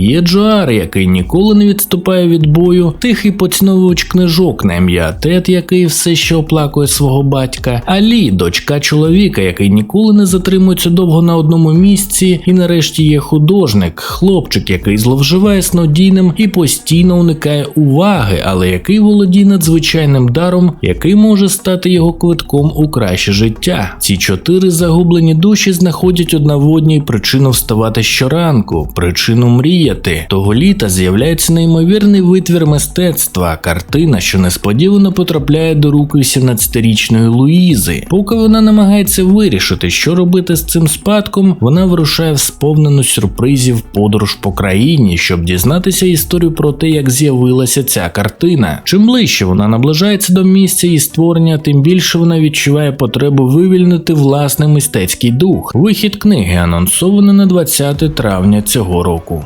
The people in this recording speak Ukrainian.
Є Джоар, який ніколи не відступає від бою, тихий поціновувач книжок на ім'я Тед, який все ще оплакує свого батька, Алі, дочка чоловіка, який ніколи не затримується довго на одному місці, і нарешті є художник, хлопчик, який зловживає снодійним і постійно уникає уваги, але який володіє надзвичайним даром, який може стати його квитком у краще життя. Ці чотири загублені душі знаходять одна в одній причину вставати щоранку, причину мріяти. Того літа з'являється неймовірний витвір мистецтва, картина, що несподівано потрапляє до рук 18-річної Луїзи. Поки вона намагається вирішити, що робити з цим спадком, вона вирушає в сповнену сюрпризів подорож по країні, щоб дізнатися історію про те, як з'явилася ця картина. Чим ближче вона наближається до місця її створення, тим більше вона відчуває потребу вивільнити власний мистецький дух. Вихід книги анонсовано на 20 травня цього року.